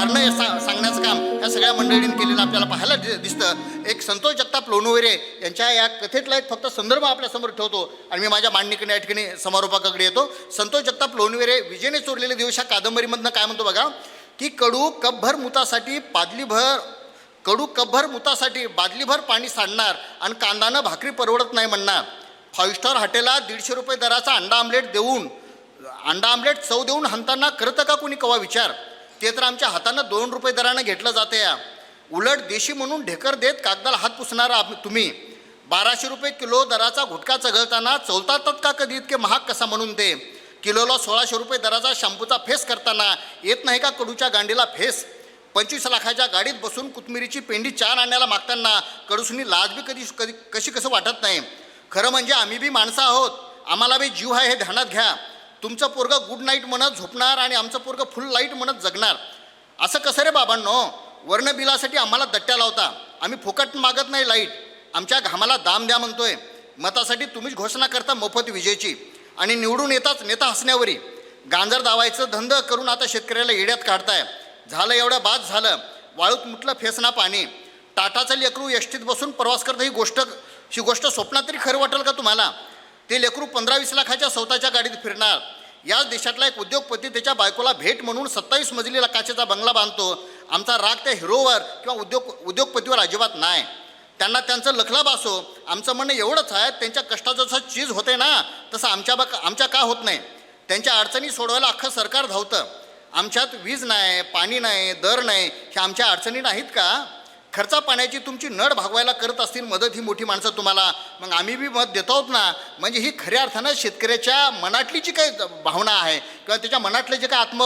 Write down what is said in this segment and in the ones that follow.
कारणं सा सांगण्याचं काम या सगळ्या मंडळींनी केलेलं आपल्याला पाहायला दि- दिसतं. एक संतोष जगताप लोणवरे यांच्या या कथेतला एक फक्त संदर्भ आपल्यासमोर ठेवतो आणि मी माझ्या मांडणीकडे या ठिकाणी समारोपाकडे येतो. संतोष जगताप लोणवेरे विजेने चोरलेले दिवस ह्या कादंबरीमधनं काय म्हणतो बघा? की कडू कपभर मुतासाठी पादलीभर कडू कपभर मुतासाठी बादलीभर पाणी सांडणार आणि कांदानं भाकरी परवडत नाही म्हणणार. फाईव्ह स्टार हॉटेलला दीडशे रुपये दराचा अंडा आमलेट देऊन अंडा आमलेट चव देऊन हंताना करतं का कुणी कवा विचार? ते तर आमच्या हातानं दोन रुपये दरानं घेतलं जातं या. उलट देशी म्हणून ढेकर देत कागदाला हात पुसणारा आम- तुम्ही. बाराशे रुपये किलो दराचा गुटखा चघळताना चौलतातात का कधी इतके महाग कसा म्हणून ते किलोला सोळाशे रुपये दराचा शॅम्पूचा फेस करताना येत नाही का कडूच्या गांडीला फेस? पंचवीस लाखाच्या गाडीत बसून कुथमिरीची पेंडी चार आणायला मागताना कडूसनी लाज बी कधी कधी कशी कसं वाटत नाही? खरं म्हणजे आम्ही बी माणसं आहोत. आम्हाला बी जीव आहे हे ध्यानात घ्या. तुमचं पोरगं गुड नाईट म्हणत झोपणार आणि आमचं पोरगं फुल लाइट म्हणत जगणार. असं कसं रे बाबांनो? वर्णबिलासाठी आम्हाला दट्ट्या लावता. आम्ही फुकट मागत नाही लाइट आमच्या घामाला दाम द्या म्हणतोय. मतासाठी तुम्हीच घोषणा करता मोफत विजेची. आणि निवडून येताच नेता हसण्यावरी. गांजर दावायचं धंद करून आता शेतकऱ्याला येड्यात काढताय. झालं एवढं बाद झालं. वाळूत मुटलं फेसना पाणी. टाटाचं लेकरू एसटीत बसून प्रवास करतं ही गोष्ट ही गोष्ट स्वप्नात तरी खरं वाटेल का तुम्हाला? ते लेकरू पंधरा वीस लाखाच्या स्वतःच्या गाडीत फिरणार. याच देशातला एक उद्योगपती त्याच्या बायकोला भेट म्हणून सत्तावीस मजली काचेचा बंगला बांधतो. आमचा राग त्या हिरोवर किंवा उद्योग उद्योगपतीवर अजिबात नाही. त्यांना त्यांचं लखलाब असो आमचं म्हणणं एवढंच आहे त्यांच्या कष्टाचं जसं चीज होते ना तसं आमच्या बा आमच्या का होत नाही? त्यांच्या अडचणी सोडवायला अख्खं सरकार धावतं. आमच्यात वीज नाही पाणी नाही दर नाही ह्या आमच्या अडचणी नाहीत का? खर्चा पाण्याची तुमची नड भागवायला करत असतील मदत ही मोठी माणसं तुम्हाला. मग आम्ही बी मत देतो आहोत ना म्हणजे ही खऱ्या अर्थानं शेतकऱ्याच्या मनातली जी काही भावना आहे किंवा त्याच्या मनातले जे काही आत्म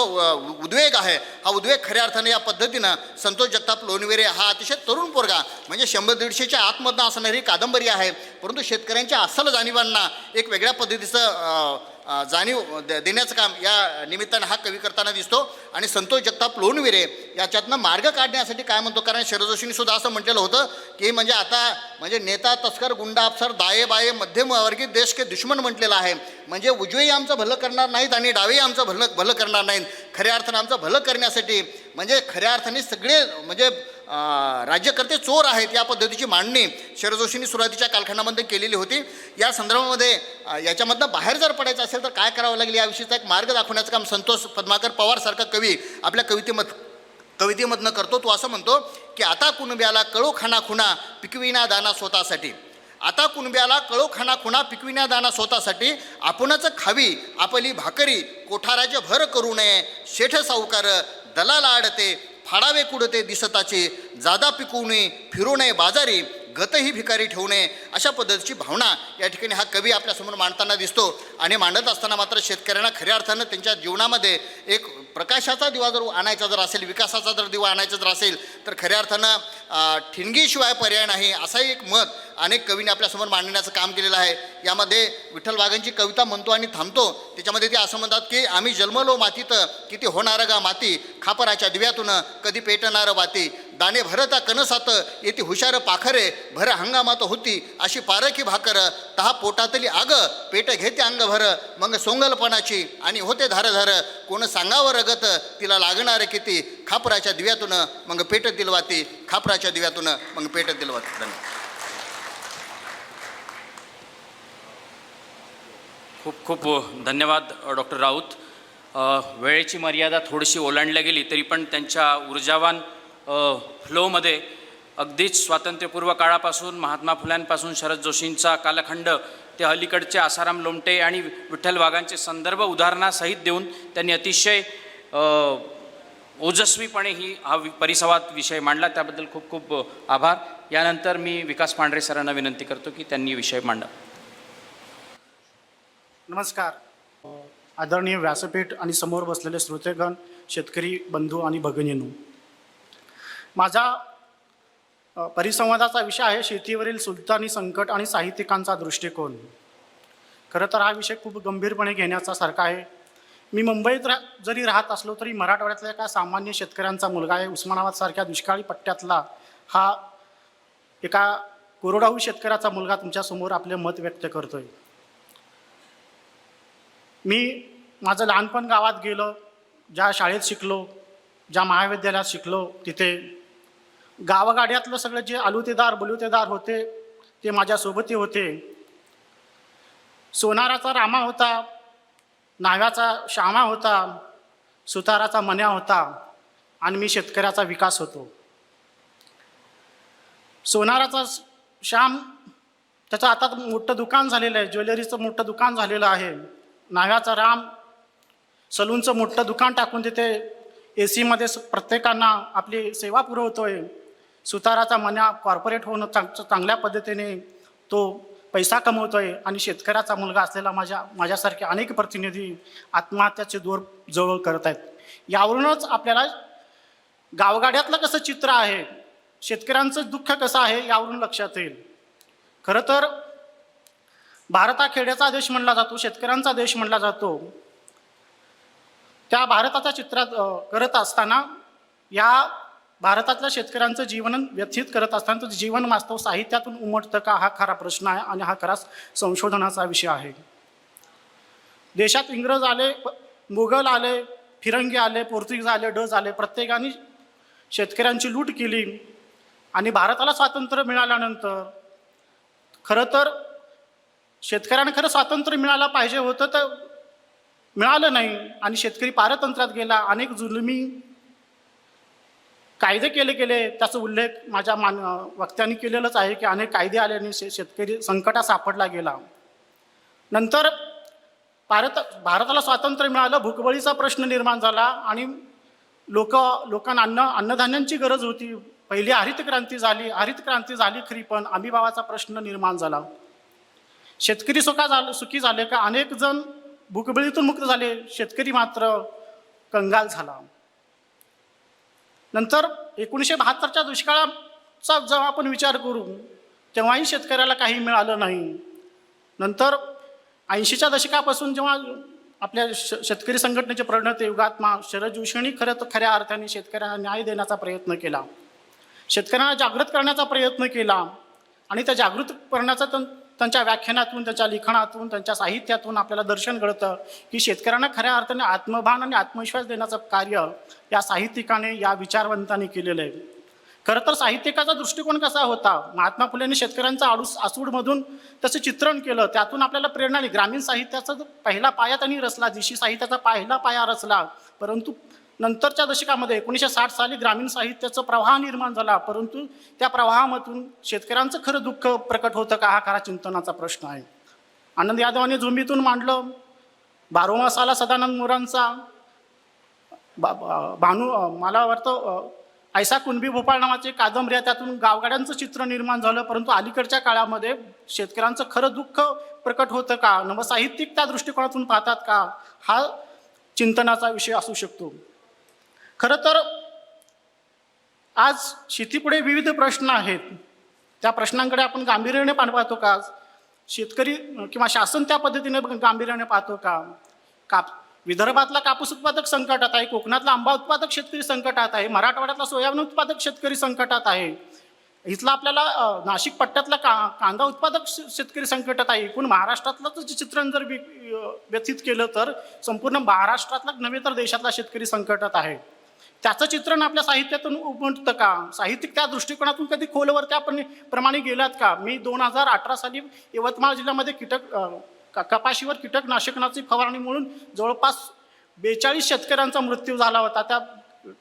उद्वेग आहे हा उद्वेग खऱ्या अर्थानं या पद्धतीनं संतोष जगताप लोणवेरे हा अतिशय तरुण पोरगा म्हणजे शंभर दीडशेच्या आतमधनं असणारी कादंबरी आहे. परंतु शेतकऱ्यांच्या अस्सल जाणीवांना एक वेगळ्या पद्धतीचं जाणीव द- देण्याचं काम या निमित्तानं हा कवी करताना दिसतो. आणि संतोष जगताप लोणविरे याच्यातनं मार्ग काढण्यासाठी काय म्हणतो? कारण शरद जोशींनीसुद्धा असं म्हटलेलं होतं की म्हणजे आता म्हणजे नेता तस्कर गुंडा अफसर दाये बाये मध्यमवर्गीय देश के दुश्मन म्हटलेलं आहे. म्हणजे उजवेही आमचं भलं करणार नाहीत आणि डावेही आमचं भलं भलं करणार नाहीत. खऱ्या अर्थानं आमचं भलं करण्यासाठी म्हणजे खऱ्या अर्थाने सगळे म्हणजे राज्यकर्ते चोर आहेत या पद्धतीची मांडणी शरद जोशींनी सुरुवातीच्या कालखंडामध्ये केलेली होती. या संदर्भामध्ये याच्यामधनं बाहेर जर पडायचं असेल तर काय करावं लागेल याविषयीचा एक मार्ग दाखवण्याचं काम संतोष पद्माकर पवारसारखा कवी आपल्या कवितेमध कवितेमधनं करतो. तो असं म्हणतो की आता कुणब्याला कळो खाना खुणा पिकविना दाना स्वतःसाठी. आता कुणब्याला कळो खाना खुणा पिकविना दाना स्वतःसाठी. आपणच खावी आपली भाकरी कोठाराचे भर करू नये. शेठ सावकार दलाला आडते फाडावे कुडते दिसताचे जादा पिकवू नये फिरू नये बाजारी गतही भिकारी ठेवू नये अशा पद्धतीची भावना या ठिकाणी हा कवी आपल्यासमोर मांडताना दिसतो. आणि मांडत असताना मात्र शेतकऱ्यांना खऱ्या अर्थानं त्यांच्या जीवनामध्ये एक प्रकाशाचा दिवा जर आणायचा जर असेल विकासाचा जर दिवा आणायचा जर असेल तर खऱ्या अर्थानं ठिणगीशिवाय पर्याय नाही असाही एक मत अनेक कवीने आपल्यासमोर मांडण्याचं काम केलेलं आहे. यामध्ये विठ्ठल वाघांची कविता म्हणतो आणि थांबतो. त्याच्यामध्ये ते असं म्हणतात की आम्ही जन्मलो मातीत किती होणारं गा माती खापराच्या दिव्यातून कधी पेटणारं वाती दाणे भरता कणसात येते हुशार पाखरे भर हंगामात होती. अशी पारखी भाकर तहा पोटातली आग पेट घेते अंगभर. मग सोंगलपणाची आणि होते धारधार. धार कोण सांगावं रगत तिला लागणार किती? खापराच्या दिव्यातून मग पेट दिलवाती. खापराच्या दिव्यातून मग पेट दिलवाती. धन्यवाद. खूप खूप धन्यवाद डॉक्टर राऊत. वेळेची मर्यादा थोडीशी ओलांडल्या गेली तरी पण त्यांच्या ऊर्जावान फ्लोमध्ये अगदीच स्वातंत्र्यपूर्व काळापासून महात्मा फुल्यांपासून शरद जोशींचा कालखंड ते अलीकडचे आसाराम लोमटे आणि विठ्ठल वाघांचे संदर्भ उदाहरणासहित देऊन त्यांनी अतिशय ओजस्वीपणे ही हा वि- परिसंवाद विषय मांडला. त्याबद्दल खूप खूप आभार. यानंतर मी विकास पांढरे सरांना विनंती करतो की त्यांनी विषय मांडा. नमस्कार. आदरणीय व्यासपीठ आणि समोर बसलेले श्रोतेगण शेतकरी बंधू आणि भगिनींनो माझा परिसंवादाचा विषय आहे शेतीवरील सुलतानी संकट आणि साहित्यिकांचा दृष्टिकोन. खरं तर हा विषय खूप गंभीरपणे घेण्याचा सारखा आहे. मी मुंबईत रा जरी राहत असलो तरी मराठवाड्यातल्या एका सामान्य शेतकऱ्यांचा मुलगा आहे उस्मानाबादसारख्या दुष्काळी पट्ट्यातला हा एका कोरडाऊ शेतकऱ्याचा मुलगा तुमच्यासमोर आपले मत व्यक्त करतोय. मी माझं लहानपण गावात गेलं ज्या शाळेत शिकलो ज्या महाविद्यालयात शिकलो तिथे गावागाड्यातलं सगळं जे आलुतेदार बलुतेदार होते ते माझ्यासोबती होते. सोनाराचा रामा होता नाव्याचा श्यामा होता सुताराचा मन्या होता आणि मी शेतकऱ्याचा विकास होतो. सोनाराचा श्याम त्याचं आता मोठं दुकान झालेलं आहे ज्वेलरीचं मोठं दुकान झालेलं आहे. नाव्याचा राम सलूनचं मोठं दुकान टाकून तिथे ए सीमध्ये प्रत्येकांना आपली सेवा पुरवतोय. सुताराचा मन्या कॉर्पोरेट होणं चांग चांगल्या पद्धतीने तो पैसा कमवतो आहे आणि शेतकऱ्याचा मुलगा असलेला माझ्या माझ्यासारखे अनेक प्रतिनिधी आत्महत्याचे दोर जवळ करत आहेत. यावरूनच आपल्याला गावगाड्यातलं कसं चित्र आहे शेतकऱ्यांचं दुःख कसं आहे यावरून लक्षात येईल. खरं तर भारत हा खेड्याचा देश म्हणला जातो शेतकऱ्यांचा देश म्हणला जातो. त्या भारताच्या चित्रात करत असताना या भारतातल्या शेतकऱ्यांचं जीवन व्यथित करत असताना तर जीवन वास्तव साहित्यातून उमटतं का हा खरा प्रश्न आहे आणि हा खरा संशोधनाचा विषय आहे. देशात इंग्रज आले मुघल आले फिरंगी आले पोर्तुगीज आले डज आले प्रत्येकाने शेतकऱ्यांची लूट केली आणि भारताला स्वातंत्र्य मिळाल्यानंतर खरं तर शेतकऱ्यांना खरं स्वातंत्र्य मिळालं पाहिजे होतं तर मिळालं नाही आणि शेतकरी पारतंत्र्यात गेला. अनेक जुलमी कायदे केले गेले त्याचा उल्लेख माझ्या मान वक्त्यांनी केलेलाच आहे की अनेक कायदे आल्याने शे शेतकरी संकटात सापडला गेला. नंतर भारत भारताला स्वातंत्र्य मिळालं भूकबळीचा प्रश्न निर्माण झाला आणि लोक लोकांना अन्न अन्नधान्यांची गरज होती. पहिली हरित क्रांती झाली हरित क्रांती झाली खरी पण आंबीबावाचा प्रश्न निर्माण झाला. शेतकरी सुखा झाले सुखी झाले का? अनेक जण भूकबळीतून मुक्त झाले. शेतकरी मात्र कंगाल झाला. नंतर एकोणीसशे बहात्तरच्या दुष्काळाचा जेव्हा आपण विचार करू तेव्हाही शेतकऱ्याला काही मिळालं नाही. नंतर ऐंशीच्या दशकापासून जेव्हा आपल्या श शेतकरी संघटनेचे प्रणेते युगात्मा शरद जोशींनी खरं तर खऱ्या अर्थाने शेतकऱ्यांना न्याय देण्याचा प्रयत्न केला. शेतकऱ्यांना जागृत करण्याचा प्रयत्न केला आणि त्या जागृत करण्याचा त्यां- त्यांच्या व्याख्यानातून त्यांच्या लिखाणातून त्यांच्या साहित्यातून आपल्याला दर्शन घडतं की शेतकऱ्यांना खऱ्या अर्थाने आत्मभान आणि आत्मविश्वास देण्याचं कार्य या साहित्यिकाने या विचारवंतांनी केलेलं आहे. खरं तर साहित्यिकाचा दृष्टिकोन कसा होता? महात्मा फुलेंनी शेतकऱ्यांचा आडूस आसूडमधून त्याचं चित्रण केलं. त्यातून आपल्याला प्रेरणा आली. ग्रामीण साहित्याचा पहिला पाया त्यांनी रचला. दिशी साहित्याचा पहिला पाया रचला. परंतु नंतरच्या दशकामध्ये एकोणीसशे साठ साली ग्रामीण साहित्याचं प्रवाह निर्माण झाला परंतु त्या प्रवाहामधून शेतकऱ्यांचं खरं दुःख प्रकट होतं का हा खरा चिंतनाचा प्रश्न आहे. आनंद यादवाने झुंबीतून मांडलं बारोमासाला सदानंद मोरांचा बा भानू मला वाटतं ऐसा कुणबी भोपाळ नावाचे कादंबऱ्या त्यातून गावगाड्यांचं चित्र निर्माण झालं परंतु अलीकडच्या काळामध्ये शेतकऱ्यांचं खरं दुःख प्रकट होतं का? नवसाहित्यिक त्या दृष्टिकोनातून पाहतात का? हा चिंतनाचा विषय असू शकतो. खरं तर आज शेतीपुढे विविध प्रश्न आहेत. त्या प्रश्नांकडे आपण गांभीर्याने पाण पाहतो का? शेतकरी किंवा शासन त्या पद्धतीने गांभीर्याने पाहतो का? काप विदर्भातला कापूस उत्पादक संकटात आहे कोकणातला आंबा उत्पादक शेतकरी संकटात आहे मराठवाड्यातला सोयाबीन उत्पादक शेतकरी संकटात आहे. इथला आपल्याला नाशिक पट्ट्यातला का कांदा उत्पादक शेतकरी संकटात आहे. एकूण महाराष्ट्रातलं जे चित्रण जर व्यथित केलं तर संपूर्ण महाराष्ट्रातला नव्हे तर देशातला शेतकरी संकटात आहे. त्याचं चित्रण आपल्या साहित्यातून उमटतं का? साहित्यिक त्या दृष्टिकोनातून कधी खोलवर त्या प्रमाणे गेलात का? मी दोन हजार अठरा साली यवतमाळ जिल्ह्यामध्ये कीटक कपाशीवर कीटकनाशकनाची फवारणी म्हणून जवळपास बेचाळीस शेतकऱ्यांचा मृत्यू झाला होता. त्या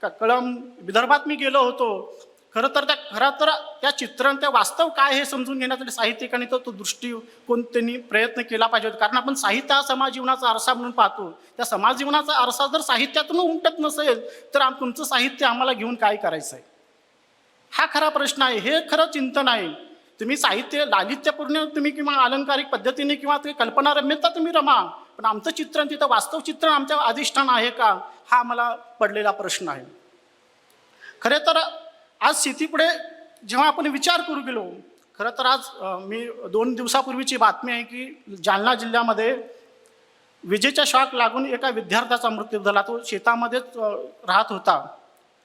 क- कळम विदर्भात मी गेलो होतो. खरं तर त्या खरं तर त्या चित्रण त्या वास्तव काय हे समजून घेण्यासाठी साहित्यिकांनी तो तो दृष्टी कोणत्यांनी प्रयत्न केला पाहिजे होता. कारण आपण साहित्य हा समाज जीवनाचा आरसा म्हणून पाहतो. त्या समाज जीवनाचा आरसा जर साहित्यातून उमटत नसेल तर आम तुमचं साहित्य आम्हाला घेऊन काय करायचं आहे हा खरा प्रश्न आहे. हे खरं चिंतन आहे. तुम्ही साहित्य लालित्यपूर्ण तुम्ही किंवा अलंकारिक पद्धतीने किंवा ते कल्पनारम्यता तुम्ही रमा. पण आमचं चित्रण तिथं वास्तव चित्रण आमच्या अधिष्ठान आहे का? हा मला पडलेला प्रश्न आहे. खरे तर आज शेतीपुढे जेव्हा आपण विचार करू गेलो खरं तर आज मी दोन दिवसापूर्वीची बातमी आहे की जालना जिल्ह्यामध्ये विजेचा शॉक लागून एका विद्यार्थ्याचा मृत्यू झाला. तो शेतामध्येच राहत होता.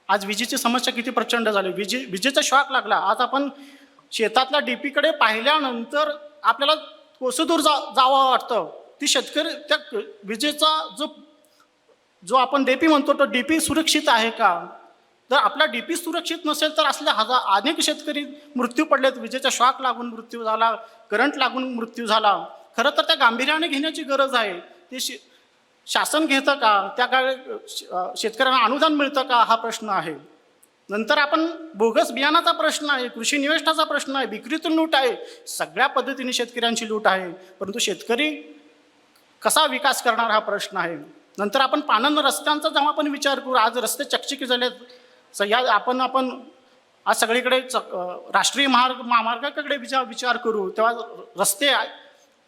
आज विजेची समस्या किती प्रचंड झाली. विजे विजेचा शॉक लागला. आज आपण शेतातल्या डीपीकडे पाहिल्यानंतर आपल्याला कोसदूर जा जावं वाटतं. ती शेतकरी त्या विजेचा जो जो आपण डीपी म्हणतो तो डीपी सुरक्षित आहे का? जर आपला डीपी सुरक्षित नसेल तर असले हजार अनेक शेतकरी मृत्यू पडलेत. विजेचा शॉक लागून मृत्यू झाला करंट लागून मृत्यू झाला. खरं तर त्या गांभीर्याने घेण्याची गरज आहे. ते शे शासन घेतं का? त्या काळी शेतकऱ्यांना अनुदान मिळतं का? हा प्रश्न आहे. नंतर आपण बोगस बियाणाचा प्रश्न आहे कृषी निवेशनाचा प्रश्न आहे विक्रीतून लूट आहे. सगळ्या पद्धतीने शेतकऱ्यांची लूट आहे. परंतु शेतकरी कसा विकास करणार हा प्रश्न आहे? नंतर आपण पानंद रस्त्यांचा जेव्हा आपण विचार करू आज रस्ते चकचकी झालेत. स- या आपण आपण आज सगळीकडे च राष्ट्रीय महामार्ग महामार्गाकडे विचार विचार करू. तेव्हा रस्ते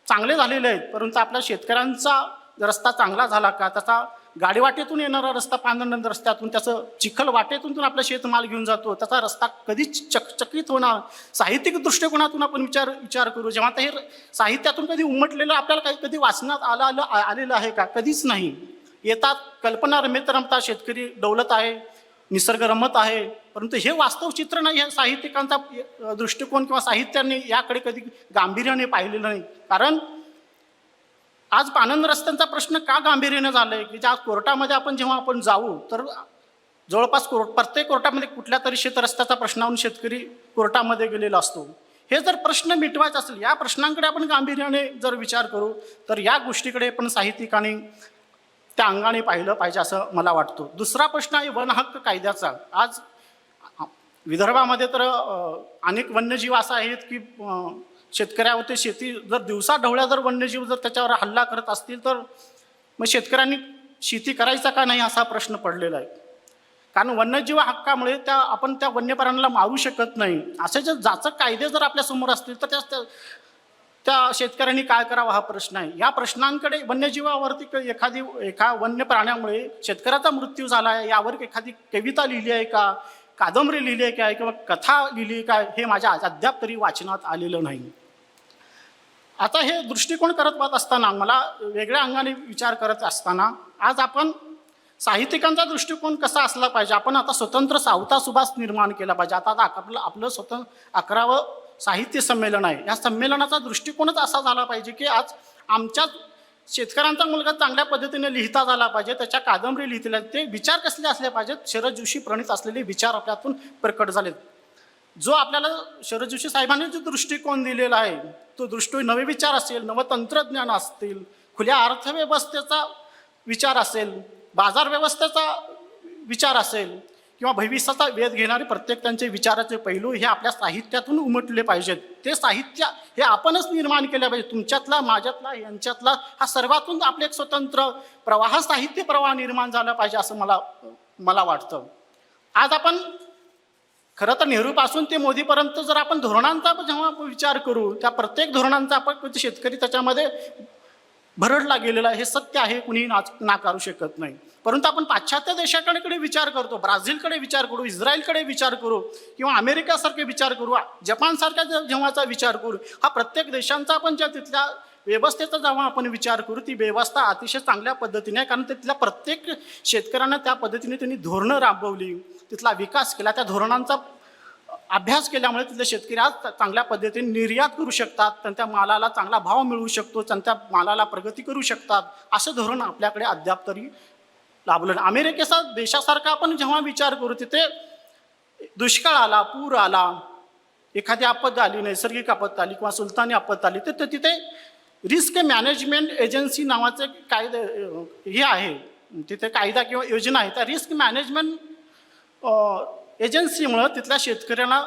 चांगले झालेले आहेत परंतु आपल्या शेतकऱ्यांचा रस्ता चांगला झाला का त्याचा गाडीवाटेतून येणारा रस्ता पांदण रस्त्यातून त्याचं चिखल वाटेतून आपला शेतमाल घेऊन जातो. त्याचा रस्ता कधीच चकचकीत होणार. साहित्यिक दृष्टिकोनातून आपण विचार विचार करू. जेव्हा ते साहित्यातून कधी उमटलेलं आपल्याला काही कधी वाचनात आलं आलं आ- आलेलं आहे का? कधीच नाही. येतात कल्पना रमेत रमता शेतकरी डौलत आहे. निसर्गरमत आहे. परंतु हे वास्तव चित्र नाही या साहित्यिकांचा दृष्टिकोन किंवा साहित्याने याकडे कधी गांभीर्याने पाहिलेलं नाही. कारण आज पानंद रस्त्यांचा प्रश्न का गांभीर्याने झाला आहे की ज्या कोर्टामध्ये आपण जेव्हा आपण जाऊ तर जवळपास कोर्ट प्रत्येक कोर्टामध्ये कुठल्या तरी शेतरस्त्याचा प्रश्नावरून शेतकरी कोर्टामध्ये गेलेला असतो. हे जर प्रश्न मिटवायचे असेल या प्रश्नांकडे आपण गांभीर्याने जर विचार करू तर या गोष्टीकडे पण साहित्यिकांनी त्या अंगाने पाहिलं पाहिजे असं मला वाटतं. दुसरा प्रश्न आहे वन हक्क कायद्याचा. आज विदर्भामध्ये तर अनेक वन्यजीव असं आहेत की शेतकऱ्यावरती शेती जर दिवसा ढवळ्या जर वन्यजीव जर त्याच्यावर हल्ला करत असतील तर मग शेतकऱ्यांनी शेती करायचा का नाही असा प्रश्न पडलेला आहे. कारण वन्यजीव हक्कामुळे त्या आपण त्या वन्यप्राण्याला मारू शकत नाही. असे जर जाचक कायदे जर आपल्यासमोर असतील तर त्या त्या- शेतकऱ्यांनी काय करावं हा प्रश्न आहे. या प्रश्नांकडे वन्यजीवावरती एखादी एका वन्य प्राण्यामुळे शेतकऱ्याचा मृत्यू झाला आहे. यावर एखादी कविता लिहिली आहे का? कादंबरी लिहिली आहे काय किंवा कथा लिहिली आहे काय हे माझ्या अद्याप तरी वाचनात आलेलं नाही. आता हे दृष्टिकोन करत पाहत असताना मला वेगळ्या अंगाने विचार करत असताना आज आपण साहित्यिकांचा दृष्टिकोन कसा असला पाहिजे? आपण आता स्वतंत्र सावता सुभाष निर्माण केला पाहिजे. आता आता आपलं आपलं स्वतंत्र अकरावं साहित्य संमेलन आहे. या संमेलनाचा दृष्टिकोनच असा झाला पाहिजे की आज आमच्या शेतकऱ्यांचा मुलगा चांगल्या पद्धतीने लिहिता झाला पाहिजे त्याच्या कादंबरी लिहिलेल्या ते विचार कसले असले पाहिजेत? शरद जोशी प्रणित असलेले विचार आपल्यातून प्रकट झालेत. जो आपल्याला शरद जोशी साहेबांनी जो दृष्टिकोन दिलेला आहे तो दृष्टी नवे विचार असेल नवं तंत्रज्ञान असतील खुल्या अर्थव्यवस्थेचा विचार असेल बाजार व्यवस्थेचा विचार असेल किंवा भविष्याचा वेध घेणारे प्रत्येक त्यांचे विचाराचे पैलू हे आपल्या साहित्यातून उमटले पाहिजेत. ते साहित्य हे आपणच निर्माण केले पाहिजे. तुमच्यातला माझ्यातला यांच्यातला हा सर्वातून आपले एक स्वतंत्र प्रवाह साहित्य प्रवाह निर्माण झाला पाहिजे असं मला मला वाटतं. आज आपण खरं तर नेहरूपासून ते मोदीपर्यंत जर आपण धोरणांचा जेव्हा आपण विचार करू त्या प्रत्येक धोरणांचा आपण म्हणजे शेतकरी त्याच्यामध्ये भरडला गेलेला हे सत्य आहे कुणीही नाच नाकारू शकत नाही. परंतु आपण पाश्चात्य देशाकडे विचार करतो ब्राझीलकडे विचार करू इस्रायलकडे विचार करू किंवा अमेरिकासारखे विचार करू जपानसारख्या जेव्हाचा विचार करू हा प्रत्येक देशांचा आपण ज्या तिथल्या व्यवस्थेचा जेव्हा आपण विचार करू ती व्यवस्था अतिशय चांगल्या पद्धतीने आहे कारण तिथल्या प्रत्येक शेतकऱ्यांना त्या पद्धतीने त्यांनी धोरणं राबवली तिथला विकास केला त्या धोरणांचा अभ्यास केल्यामुळे तिथले शेतकरी आज चांगल्या पद्धतीने निर्यात करू शकतात त्यांच्या मालाला चांगला भाव मिळू शकतो त्यांच्या मालाला प्रगती करू शकतात असं धोरण आपल्याकडे अद्याप तरी लाभलं अमेरिकेचा देशासारखा आपण जेव्हा विचार करू तिथे दुष्काळ आला पूर आला एखादी आपत्त आली नैसर्गिक आपत्त आली किंवा सुलतानी आपत्त आली तर तिथे रिस्क मॅनेजमेंट एजन्सी नावाचे कायदे हे आहे. तिथे कायदा किंवा योजना आहे. त्या रिस्क मॅनेजमेंट एजन्सीमुळं तिथल्या शेतकऱ्यांना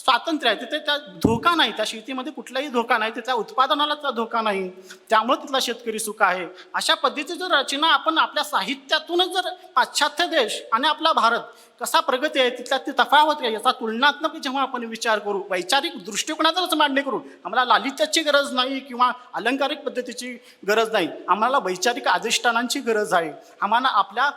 स्वातंत्र्य आहे. तिथे त्या धोका नाही. त्या शेतीमध्ये कुठलाही धोका नाही. तिथल्या उत्पादनाला त्या धोका नाही. त्यामुळे तिथला शेतकरी सुख आहे. अशा पद्धतीची जर रचना आपण आपल्या साहित्यातूनच जर पाश्चात्य देश आणि आपला भारत कसा प्रगती आहे तिथल्या ती तफावत आहे याचा तुलनात्मक जेव्हा आपण विचार करू वैचारिक दृष्टिकोनातच मांडणी करू आम्हाला लालित्याची गरज नाही किंवा अलंकारिक पद्धतीची गरज नाही. आम्हाला वैचारिक अधिष्ठानांची गरज आहे. आम्हाला आपल्या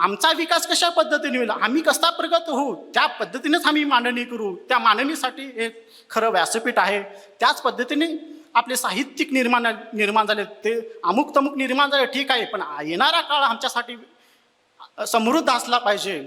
आमचा विकास कशा पद्धतीने होईल? आम्ही कसा प्रगत होऊ? त्या पद्धतीनेच आम्ही मांडणी करू. त्या मांडणीसाठी हे खरं व्यासपीठ आहे. त्याच पद्धतीने आपले साहित्यिक निर्माण निर्माण झाले. ते अमुक तमुक निर्माण झाले ठीक आहे. पण येणारा काळ आमच्यासाठी समृद्ध असला पाहिजे.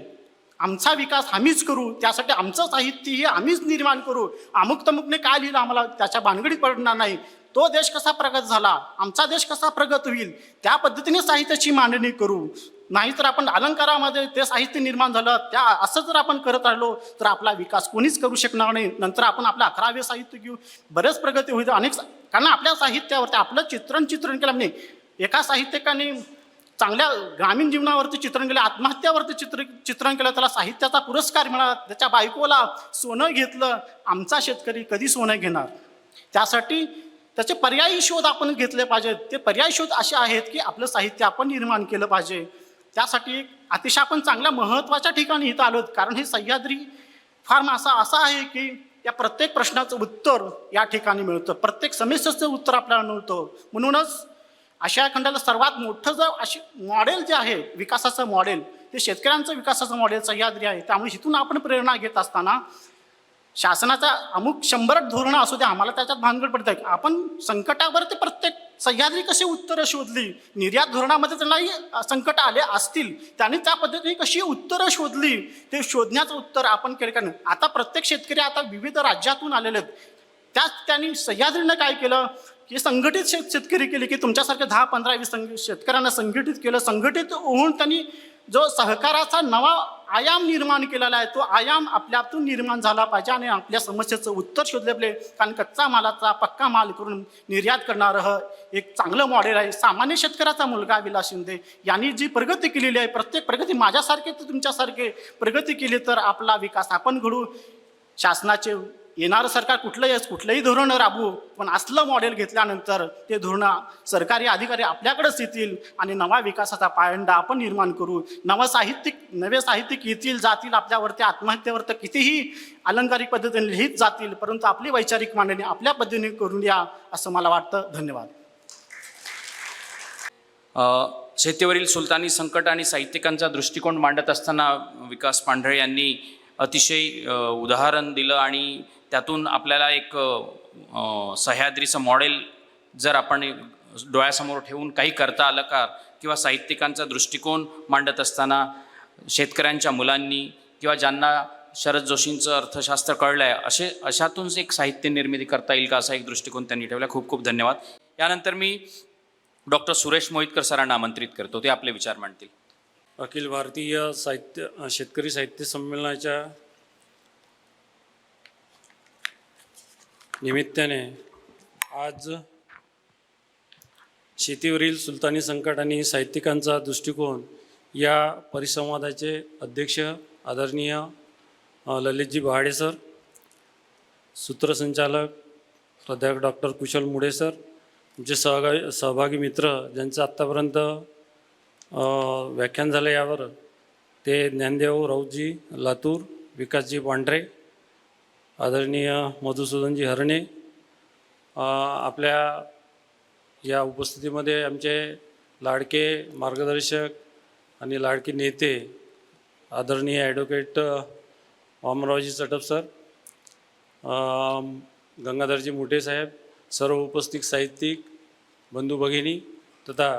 आमचा विकास आम्हीच करू. त्यासाठी आमचं साहित्य हे आम्हीच निर्माण करू. अमुक तमुकने काय लिहिलं आम्हाला त्याच्या भानगडीत पडणार नाही. तो देश कसा प्रगत झाला? आमचा देश कसा प्रगत होईल? त्या पद्धतीने साहित्याची मांडणी करू. नाहीतर आपण अलंकारामध्ये ते साहित्य निर्माण झालं त्या असं जर आपण करत राहिलो तर आपला विकास कोणीच करू शकणार नाही. नंतर आपण आपलं अकरावे साहित्य घेऊ. बरेच प्रगती होईल अनेक कारण आपल्या साहित्यावरती आपलं चित्रण चित्रण केलं म्हणजे एका साहित्यिकाने चांगल्या ग्रामीण जीवनावरती चित्रण केलं आत्महत्यावरती चित्र चित्रण केलं त्याला साहित्याचा पुरस्कार मिळाला त्याच्या बायकोला सोनं घेतलं आमचा शेतकरी कधी सोनं घेणार? त्यासाठी त्याचे पर्यायी शोध आपण घेतले पाहिजेत. ते पर्यायी शोध असे आहेत की आपलं साहित्य आपण निर्माण केलं पाहिजे. त्यासाठी अतिशय आपण चांगल्या महत्त्वाच्या ठिकाणी इथं आलो कारण हे सह्याद्री फार्म असा असा आहे की या प्रत्येक प्रश्नाचं उत्तर या ठिकाणी मिळतं. प्रत्येक समस्येचं उत्तर आपल्याला मिळतं. म्हणूनच आशिया खंडाला सर्वात मोठं जर अशी मॉडेल जे आहे विकासाचं मॉडेल ते शेतकऱ्यांचं विकासाचं मॉडेल सह्याद्री आहे. त्यामुळे इथून आपण प्रेरणा घेत असताना शासनाचा अमुक शंभर धोरणं असू द्या आम्हाला त्याच्यात भानगड पडत आहे आपण संकटावर ते प्रत्येक सह्याद्री कशी उत्तरं शोधली? निर्यात धोरणामध्ये त्यांना संकट आले असतील त्यांनी त्या पद्धतीने कशी उत्तरं शोधली? ते शोधण्याचं उत्तर आपण केलं कारण आता प्रत्येक शेतकरी आता विविध राज्यातून आलेले आहेत. त्यात त्यांनी सह्याद्रीनं काय केलं? की संघटित शेत शेतकरी केले की तुमच्यासारखे दहा पंधरा वीस संघ शेतकऱ्यांना संघटित केलं. संघटित होऊन त्यांनी जो सहकाराचा नवा आयाम निर्माण केलेला आहे तो आयाम आपल्यातून निर्माण झाला पाहिजे आणि आपल्या समस्येचं उत्तर शोधले पाहिजे कारण कच्चा मालाचा पक्का माल करून निर्यात करणारं एक चांगलं मॉडेल आहे. सामान्य शेतकऱ्याचा मुलगा विलास शिंदे यांनी जी प्रगती केलेली आहे प्रत्येक प्रगती माझ्यासारखे तर तुमच्यासारखे प्रगती केली तर आपला विकास आपण घडू शासनाचे येणारं सरकार कुठलंही कुठलंही धोरण राबवू पण असलं मॉडेल घेतल्यानंतर ते धोरणं सरकारी अधिकारी आपल्याकडेच येतील आणि नवा विकासाचा पायंडा आपण निर्माण करू. नवं साहित्यिक नवे साहित्यिक येतील जातील आपल्यावरती आत्महत्येवर तर कितीही अलंकारिक पद्धतीने लिहित जातील परंतु आपली वैचारिक मांडणी आपल्या पद्धतीने करून या असं मला वाटतं. धन्यवाद. शेतीवरील सुलतानी संकट आणि साहित्यिकांचा दृष्टिकोन मांडत असताना विकास पांढरे यांनी अतिशय उदाहरण दिलं आणि त्यातून आपल्याला एक सह्याद्रीचं मॉडेल जर आपण डोळ्यासमोर ठेवून काही करता आलं का किंवा साहित्यिकांचा दृष्टिकोन मांडत असताना शेतकऱ्यांच्या मुलांनी किंवा ज्यांना शरद जोशींचं अर्थशास्त्र कळलं आहे असे अशातून एक साहित्य निर्मिती करता येईल का असा एक दृष्टिकोन त्यांनी ठेवला. खूप खूप धन्यवाद. यानंतर मी डॉक्टर सुरेश मोहितकर सरांना आमंत्रित करतो. ते आपले विचार मांडतील. अखिल भारतीय साहित्य शेतकरी साहित्य संमेलनाच्या निमित्ताने आज शेतीवरील सुलतानी संकट आणि साहित्यिकांचा दृष्टिकोन या परिसंवादाचे अध्यक्ष आदरणीय ललितजी बहाडे सर सूत्रसंचालक प्राध्यापक डॉक्टर कुशल मुडे सर जे सहभागी सहभागी मित्र ज्यांचं आत्तापर्यंत व्याख्यान झालं यावर ते ज्ञानदेव राऊतजी लातूर विकासजी पांढरे आदरणीय मधुसूदनजी हरणे आपल्या या उपस्थितीमध्ये आमचे लाडके मार्गदर्शक आणि लाडके नेते आदरणीय ॲडव्होकेट वामरावजी चटप सर गंगाधरजी मुठे साहेब सर्व उपस्थित साहित्यिक बंधू भगिनी तथा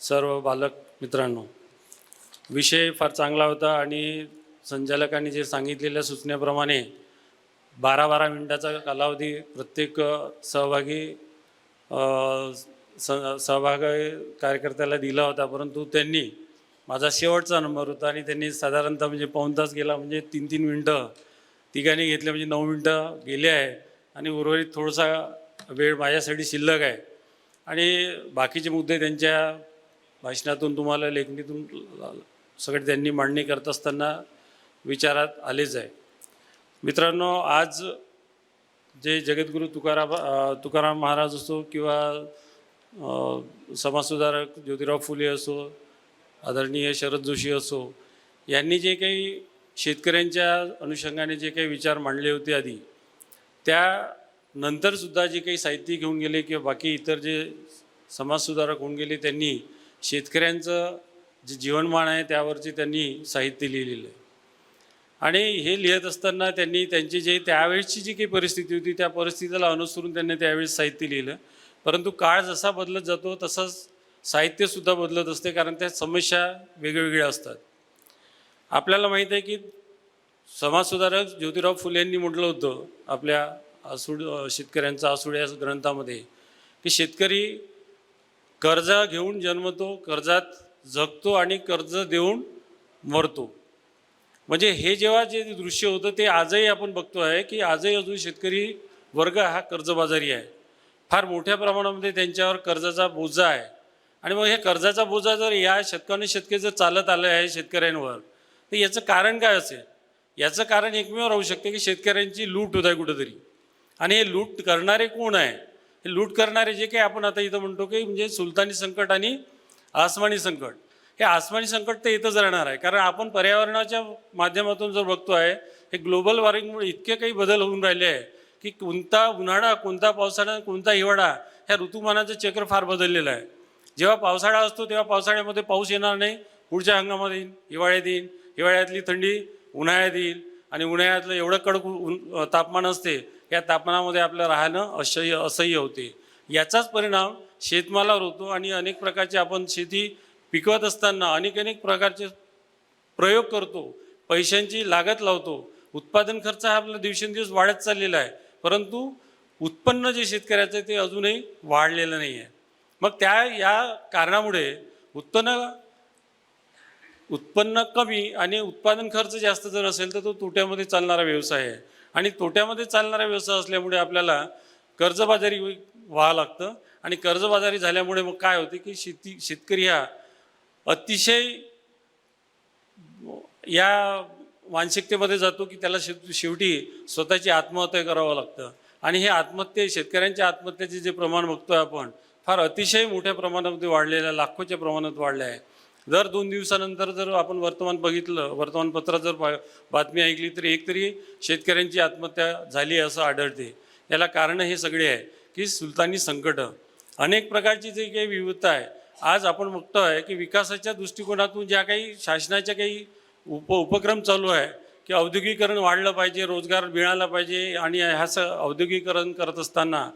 सर्व बालक मित्रांनो. विषय फार चांगला होता आणि संचालकांनी जे सांगितलेल्या सूचनेप्रमाणे बारा बारा मिनटाचा कालावधी प्रत्येक सहभागी स सहभागी कार्यकर्त्याला दिला होता. परंतु त्यांनी माझा शेवटचा नंबर होता आणि त्यांनी साधारणतः म्हणजे पाऊण तास गेला म्हणजे तीन तीन मिनटं तिघांनी घेतले म्हणजे नऊ मिनटं गेले आहे आणि उर्वरित थोडासा वेळ माझ्यासाठी शिल्लक आहे. आणि बाकीचे मुद्दे त्यांच्या भाषणातून तुम्हाला लेखणीतून सगळे त्यांनी मांडणी करत असताना विचारात आलेच आहे. मित्रांनो आज जे जगद्गुरू तुकाराम तुकाराम महाराज असो किंवा समाजसुधारक ज्योतिराव फुले असो आदरणीय शरद जोशी असो यांनी जे काही शेतकऱ्यांच्या अनुषंगाने जे काही विचार मांडले होते आधी त्यानंतरसुद्धा जे काही साहित्य घेऊन गेले किंवा बाकी इतर जे समाजसुधारक होऊन गेले त्यांनी शेतकऱ्यांचं जे जीवनमान आहे त्यावरचे त्यांनी साहित्य लिहिलेलं आहे. आणि हे लिहित असताना त्यांनी त्यांची जे त्यावेळेसची जी काही परिस्थिती होती त्या परिस्थितीला अनुसरून त्यांनी त्यावेळेस साहित्य लिहिलं. परंतु काळ जसा बदलत जातो तसंच साहित्यसुद्धा बदलत असते कारण त्या समस्या वेगवेगळ्या असतात. आपल्याला माहीत आहे की समाजसुधारक ज्योतिराव फुले यांनी म्हटलं होतं आपल्या आसूड शेतकऱ्यांचा आसूड या ग्रंथामध्ये की शेतकरी कर्ज घेऊन जन्मतो कर्जात जगतो आणि कर्ज देऊन मरतो. म्हणजे हे जेव्हा जे दृश्य होतं ते आजही आपण बघतो आहे की आजही अजून शेतकरी वर्ग हा कर्जबाजारी आहे. फार मोठ्या प्रमाणामध्ये त्यांच्यावर कर्जाचा बोजा आहे. आणि मग हे कर्जाचा बोजा जर या शतकानुशतके जर चालत आलं आहे शेतकऱ्यांवर तर याचं कारण काय असेल? याचं कारण एकमेव राहू शकते की शेतकऱ्यांची लूट होत आहे कुठंतरी. आणि हे लूट करणारे कोण आहे? हे लूट करणारे जे काही आपण आता इथं म्हणतो की म्हणजे सुलतानी संकट आणि आसमानी संकट. हे आसमानी संकट तर येतच राहणार आहे. कारण आपण पर्यावरणाच्या माध्यमातून जर बघतो आहे हे ग्लोबल वॉर्मिंगमुळे इतके काही बदल होऊन राहिले आहे की कोणता उन्हाळा कोणता पावसाळा कोणता हिवाळा ह्या ऋतुमानाचं चक्र फार बदललेलं आहे. जेव्हा पावसाळा असतो तेव्हा पावसाळ्यामध्ये पाऊस येणार नाही. पुढच्या हंगामात येईल हिवाळ्यात येईल हिवाळ्यातली थंडी उन्हाळ्यात येईल. आणि उन्हाळ्यातलं एवढं कडक ऊन तापमान असते या तापमानामध्ये आपलं राहणं असह्य असह्य होते. याचाच परिणाम शेतमालावर होतो आणि अनेक प्रकारची आपण शेती पिकवत असताना अनेक अनेक प्रकारचे प्रयोग करतो. पैशांची लागत लावतो. उत्पादन खर्च हा आपला दिवसेंदिवस वाढत चाललेला आहे. परंतु उत्पन्न जे शेतकऱ्याचं आहे ते अजूनही वाढलेलं नाही आहे मग त्या या कारणामुळे उत्पन्न उत्पन्न कमी आणि उत्पादन खर्च जास्त जर असेल तर तो तोट्यामध्ये चालणारा व्यवसाय आहे. आणि तोट्यामध्ये चालणारा व्यवसाय असल्यामुळे आपल्याला कर्जबाजारी व्हावं लागतं. आणि कर्जबाजारी झाल्यामुळे मग काय होते की शेती शेतकरी हा अतिशय या मानसिकतेमध्ये जातो की त्याला शे शेवटी स्वतःची आत्महत्या करावं लागतं. आणि हे आत्महत्या शेतकऱ्यांच्या आत्महत्याचे जे प्रमाण बघतोय आपण फार अतिशय मोठ्या प्रमाणामध्ये वाढलेलं आहे लाखोच्या प्रमाणात वाढलं आहे दर दोन दिवसानंतर जर आपण वर्तमान बघितलं वर्तमानपत्रात जर बा- बातमी ऐकली तर एक तरी शेतकऱ्यांची आत्महत्या झाली असं आढळते. याला कारण हे सगळे आहे की सुलतानी संकट. अनेक प्रकारची जे काही विविधता आहे आज आपण बघतो आहे की विकासाच्या दृष्टिकोनातून ज्या काही शासनाच्या काही उप उपक्रम चालू आहे की औद्योगिकरण वाढलं पाहिजे रोजगार मिळाला पाहिजे आणि ह्याचं औद्योगिकरण करत असताना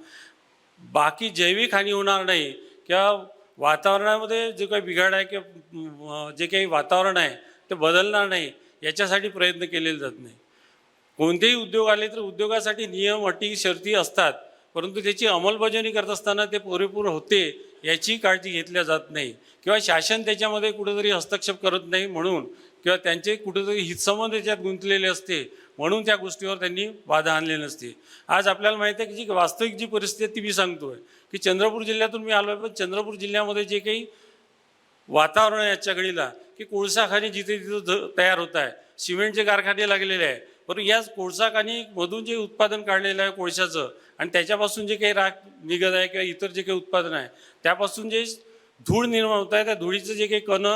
बाकी जैविक हानी होणार नाही किंवा वातावरणामध्ये जे काही बिघाड आहे किंवा जे काही वातावरण आहे ते बदलणार नाही याच्यासाठी प्रयत्न केलेले जात नाही. कोणतेही उद्योग आले तर उद्योगासाठी नियम अटी शर्ती असतात परंतु त्याची अंमलबजावणी करत असताना ते पुरेपूर होते याची काळजी घेतल्या जात नाही. किंवा शासन त्याच्यामध्ये कुठेतरी हस्तक्षेप करत नाही म्हणून किंवा त्यांचे कुठेतरी हितसंबंध त्याच्यात गुंतलेले असते म्हणून त्या गोष्टीवर त्यांनी बाधा आणली नसते. आज आपल्याला माहिती आहे की जी वास्तविक जी परिस्थिती ती मी सांगतोय की चंद्रपूर जिल्ह्यातून मी आलो आहे पण चंद्रपूर जिल्ह्यामध्ये जे काही वातावरण आहे आजच्या घडीला की कोळसा खाणे जिथे तिथं तयार होत आहे. सिमेंटचे कारखाने लागलेले आहे. परंतु याच कोळसा मधून जे उत्पादन काढलेलं आहे कोळशाचं आणि त्याच्यापासून जे काही राख निघत आहे किंवा इतर जे काही उत्पादन आहे त्यापासून जे धूळ निर्माण होत आहे त्या धुळीचं जे काही कण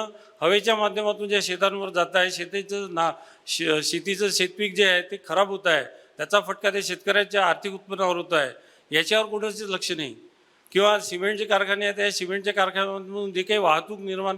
हवेच्या माध्यमातून ज्या शेतांवर जात आहे शेतीचं ना शे शेतीचं शेतपीक जे आहे ते खराब होत आहे त्याचा फटका त्या शेतकऱ्याच्या आर्थिक उत्पन्नावर होत आहे याच्यावर कुठंच लक्ष नाही. किंवा सिमेंटचे कारखाने आहेत त्या सिमेंटच्या कारखान्यामधून जे काही वाहतूक निर्माण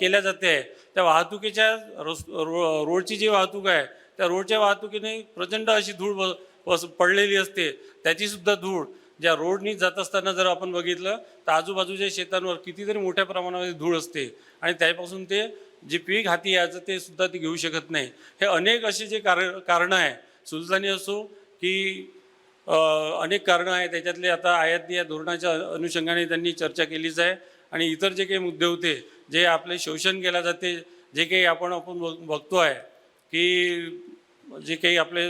केल्या जाते आहे त्या वाहतुकीच्या रोस रो रोडची जी वाहतूक आहे त्या रोडच्या वाहतुकीने प्रचंड अशी धूळ बस- पडलेली असते. त्याचीसुद्धा धूळ. ज्या रोडनी जात असताना जर आपण बघितलं तर आजूबाजूच्या शेतांवर कितीतरी मोठ्या प्रमाणामध्ये धूळ असते. आणि त्यापासून ते जे पीक हाती यायचं ते सुद्धा ते घेऊ शकत नाही. हे अनेक असे जे कारण कारणं आहे. सुलतानी असो की अनेक कारणं आहेत त्याच्यातले आता आयात या धोरणाच्या अनुषंगाने त्यांनी चर्चा केलीच आहे. आणि इतर जे काही मुद्दे होते जे आपले शोषण केल्या जाते जे काही आपण आपण बघ- बघतो आहे की जे काही आपले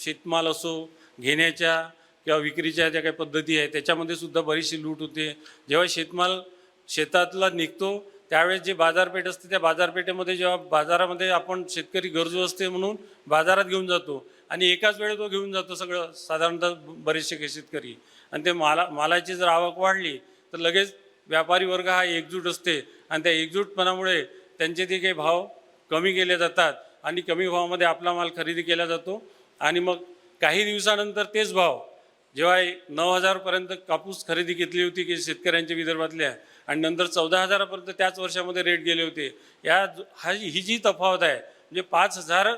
शेतमाल असो घेण्याच्या किंवा विक्रीच्या ज्या काही पद्धती आहे त्याच्यामध्ये सुद्धा बरीचशी लूट होते. जेव्हा शेतमाल शेतातला निघतो त्यावेळेस जे बाजारपेठ असते त्या बाजारपेठेमध्ये जेव्हा बाजारामध्ये आपण शेतकरी गरजू असते म्हणून बाजारात घेऊन जातो आणि एकाच वेळेत तो घेऊन जातो सगळं साधारणतः बरेचसे काही शेतकरी. आणि ते माला मालाची जर आवक वाढली तर लगेच व्यापारी वर्ग हा एकजूट असते आणि त्या एकजूटपणामुळे त्यांचे ते काही भाव कमी केले जातात. आणि कमी भावामध्ये आपला माल खरेदी केला जातो. आणि मग काही दिवसानंतर तेच भाव जेव्हा नऊ हजारपर्यंत कापूस खरेदी घेतली होती की शेतकऱ्यांच्या विदर्भातल्या आणि नंतर चौदा हजारापर्यंत त्याच वर्षामध्ये रेट गेले होते. या हा ही जी तफावत आहे म्हणजे पाच हजार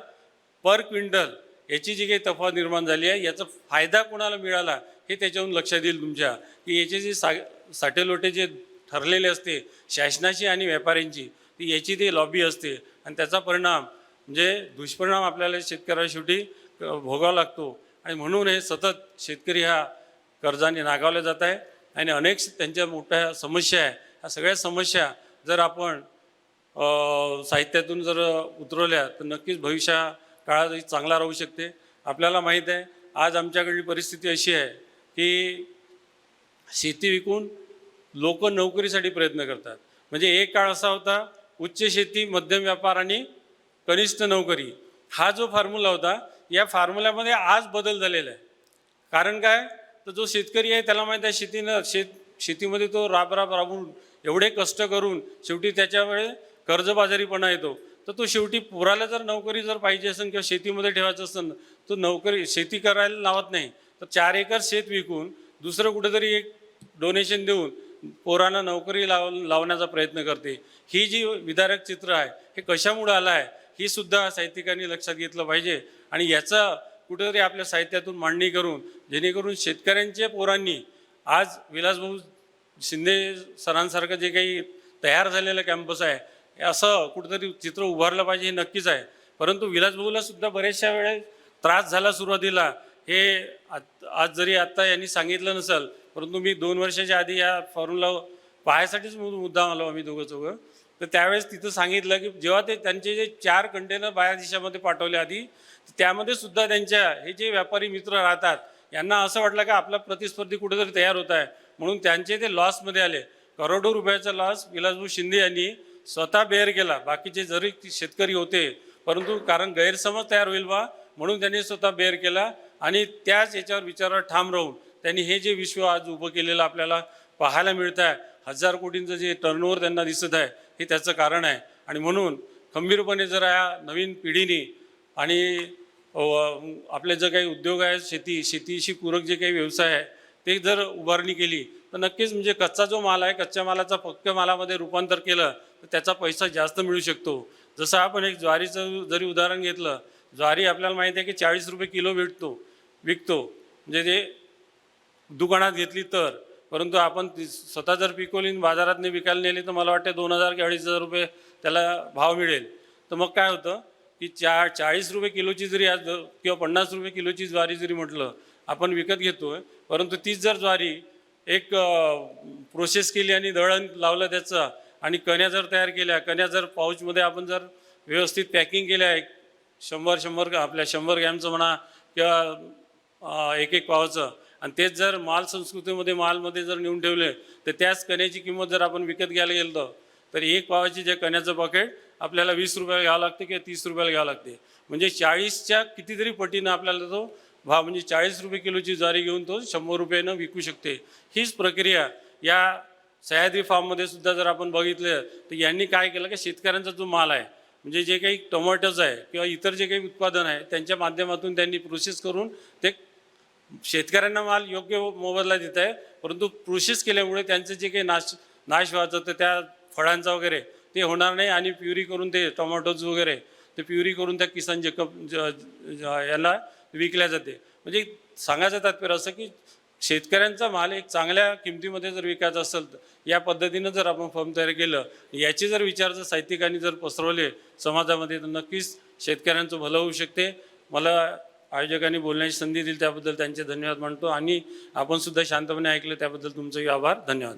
पर क्विंटल याची जी काही तफावत निर्माण झाली आहे याचा फायदा कोणाला मिळाला हे त्याच्याहून लक्षात येईल तुमच्या. की याचे जे सा साठेलोटे जे ठरलेले असते शासनाची आणि व्यापाऱ्यांची ती याची ती लॉबी असते. आणि त्याचा परिणाम म्हणजे दुष्परिणाम आपल्याला शेतकऱ्याला शेवटी भोगावा लागतो. आणि म्हणून हे सतत शेतकरी हा कर्जाने नागावला जात आहे. आणि अनेक त्यांच्या मोठ्या समस्या आहे. ह्या सगळ्या समस्या जर आपण साहित्यातून जर उतरवल्या तर नक्कीच भविष्या काळात चांगला राहू शकते. आपल्याला माहीत आहे आज आमच्याकडली परिस्थिती अशी आहे की शेती विकून लोक नोकरीसाठी प्रयत्न करतात. म्हणजे एक काळ असा होता उच्च शेती मध्यम व्यापार आणि कनिष्ठ नोकरी हा जो फॉर्म्युला होता या फॉर्म्युल्यामध्ये आज बदल झालेला आहे. कारण काय? तर जो शेतकरी आहे त्याला माहीत आहे शेतीनं शेत शेतीमध्ये तो राब राब राबून एवढे कष्ट करून शेवटी त्याच्यामुळे कर्जबाजारीपणा येतो. तर तो शेवटी पुराला जर नोकरी जर पाहिजे असेल किंवा शेतीमध्ये ठेवायचं असेल तो नोकरी शेती करायला लावत नाही. तर चार एकर शेत विकून दुसरं कुठेतरी एक डोनेशन देऊन पोरांना नोकरी लाव लावण्याचा प्रयत्न करते. ही जी विदारक चित्र आहे हे कशामुळे आलं आहे? ही सुद्धा साहित्यिकांनी लक्षात घेतलं पाहिजे. आणि याचा कुठेतरी आपल्या साहित्यातून मांडणी करून जेणेकरून शेतकऱ्यांच्या पोरांनी आज विलासभाऊ शिंदे सरांसारखं जे काही तयार झालेलं कॅम्पस आहे असं कुठेतरी चित्र उभारलं पाहिजे हे नक्कीच आहे. परंतु विलासभाऊला सुद्धा बऱ्याचशा वेळेस त्रास झाला सुरुवातीला. हे आज जरी आत्ता यांनी सांगितलं नसेल परंतु मी दोन वर्षाच्या आधी या फॉर्मला पाहायसाठीच मु- मुद्दाम आलो आम्ही दोघं चौघं. तर त्यावेळेस तिथं सांगितलं की जेव्हा ते त्यांचे जे चार कंटेनर बाहेर देशामध्ये पाठवले आधी त्यामध्ये सुद्धा त्यांच्या हे जे व्यापारी मित्र राहतात यांना असं वाटलं की आपला प्रतिस्पर्धी कुठेतरी तयार होत आहे. म्हणून त्यांचे ते लॉसमध्ये आले. करोडो रुपयाचा लॉस विलासभाऊ शिंदे यांनी स्वतः बेअर केला. बाकीचे जरी शेतकरी होते परंतु कारण गैरसमज तयार होईल बा म्हणून त्यांनी स्वतः बेअर केला. आणि त्याच याच्यावर विचारावर ठाम राहून त्यांनी हे जे विश्व आज उभं केलेलं आपल्याला पाहायला मिळत आहे हजार कोटींचं जे टर्नओव्हर त्यांना दिसत आहे हे त्याचं कारण आहे. आणि म्हणून खंबीरपणे जर या नवीन पिढीने आणि आपले जे काही उद्योग आहे शेती शेतीशी पूरक जे काही व्यवसाय आहे ते जर उभारणी केली तर नक्कीच म्हणजे कच्चा जो माल आहे कच्च्या मालाचा पक्क्या मालामध्ये रूपांतर केलं तर त्याचा पैसा जास्त मिळू शकतो. जसं आपण एक ज्वारीचं जरी उदाहरण घेतलं ज्वारी आपल्याला माहिती आहे की चाळीस रुपये किलो भेटतो विकतो. म्हणजे ते दुकानात घेतली तर परंतु आपण ती स्वतः जर पिकवली आणि बाजारात नाही विकायला नेली तर मला वाटते दोन हजार की अडीच हजार रुपये त्याला भाव मिळेल. तर मग काय होतं की चा चाळीस रुपये किलोची जरी आज किंवा पन्नास रुपये किलोची ज्वारी जरी म्हटलं आपण विकत घेतो आहे परंतु तीच जर ज्वारी एक प्रोसेस केली आणि दळण लावलं त्याचं आणि कण्या जर तयार केल्या कण्या जर पाऊचमध्ये आपण जर व्यवस्थित पॅकिंग केल्या एक शंभर शंभर आपल्या शंभर ग्रॅमचं म्हणा किंवा एक एक पावाचं आणि तेच जर माल संस्कृतीमध्ये मालमध्ये जर नेऊन ठेवले तर त्याच कण्याची किंमत जर आपण विकत घ्यायला गेलो तर एक पावाची जे कण्याचं पॉकेट आपल्याला वीस रुपयाला घ्यावं लागते किंवा तीस रुपयाला घ्यावं लागते. म्हणजे चाळीसच्या कितीतरी पटीनं आपल्याला तो भाव म्हणजे चाळीस रुपये किलोची ज्वारी घेऊन तो शंभर रुपयानं विकू शकते. हीच प्रक्रिया या सह्याद्री फार्ममध्ये सुद्धा जर आपण बघितलं तर यांनी काय केलं की शेतकऱ्यांचा जो माल आहे म्हणजे जे काही टोमॅटोज आहे किंवा इतर जे काही उत्पादन आहे त्यांच्या माध्यमातून त्यांनी प्रोसेस करून ते शेतकऱ्यांना माल योग्य मोबदला देत आहे परंतु प्रोसेस केल्यामुळे त्यांचं जे काही नाश नाश व्हायचं तर त्या फळांचा वगैरे ते होणार नाही आणि प्युरी करून ते टोमॅटोज वगैरे ते प्युरी करून त्या किसान जेकब ज- याला विकल्या जाते. म्हणजे सांगायचं तात्पर्य असं की शेतकऱ्यांचा माल एक चांगल्या किमतीमध्ये जर विकायचा असेल तर या पद्धतीनं जर आपण फर्म तयार केलं याचे जर विचार जर साहित्यिकांनी जर पसरवले समाजामध्ये तर नक्कीच शेतकऱ्यांचं भलं होऊ शकते. मला आयोजकांनी बोलण्याची संधी दिली त्याबद्दल त्यांचे धन्यवाद मानतो आणि आपण सुद्धा शांतपणे ऐकलं त्याबद्दल तुमचंही आभार धन्यवाद.